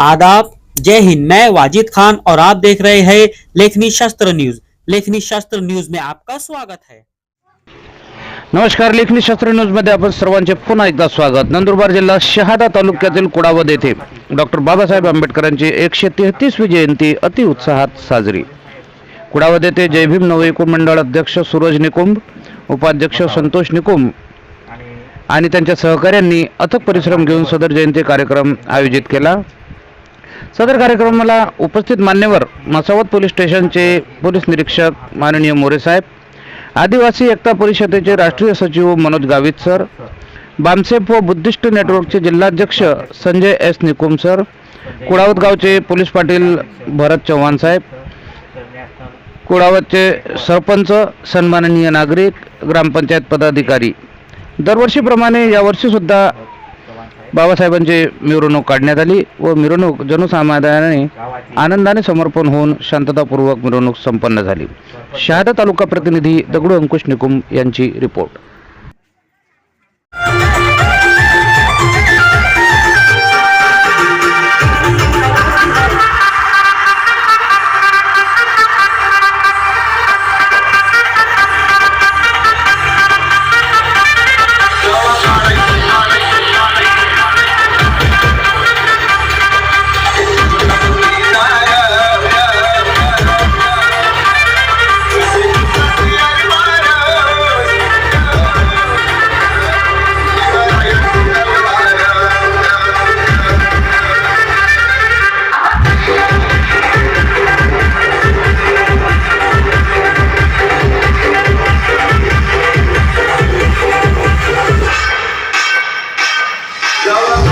आदाब। जय हिंद। मैं वाजिद खान और आप देख रहे हैं लेखनी शास्त्र न्यूज। लेखनी शास्त्र न्यूज में आपका स्वागत है। नमस्कार। लेखनी शास्त्र न्यूजमध्ये आपण सर्वांचे पुन्हा एकदा स्वागत. नंदुरबार जिल्हा शहादा तालुक्यातील कुडावद येथे डॉक्टर बाबासाहेब आंबेडकरांची एकशे तेहतीसवी जयंती अति उत्साहात साजरी. कुडावद येथे जय भीम मंडळ अध्यक्ष सूरज निकुंभ उपाध्यक्ष संतोष निकुंभ आणि त्यांच्या सहकाऱ्यांनी अथक परिश्रम घेऊन सदर जयंती कार्यक्रम आयोजित केला. सदर कार्यक्रमाला उपस्थित मान्यवर मसावत पोलीस स्टेशनचे पोलीस निरीक्षक माननीय मोरे साहेब आदिवासी एकता परिषदेचे राष्ट्रीय सचिव मनोज गावित सर बामसेप व बुद्धिस्ट नेटवर्कचे जिल्हाध्यक्ष संजय एस निकुम सर कुडावत गावचे पोलीस पाटील भरत चव्हाण साहेब कुडावतचे सरपंच सन्माननीय नागरिक ग्रामपंचायत पदाधिकारी. दरवर्षीप्रमाणे यावर्षीसुद्धा बाबासाहेबांची मिरवणूक काढण्यात आली व मिरवणूक जनसामान्याने आनंदाने समर्पण होऊन शांततापूर्वक मिरवणूक संपन्न झाली. शहादा तालुका प्रतिनिधी दगडू अंकुश निकुम यांची रिपोर्ट. Love,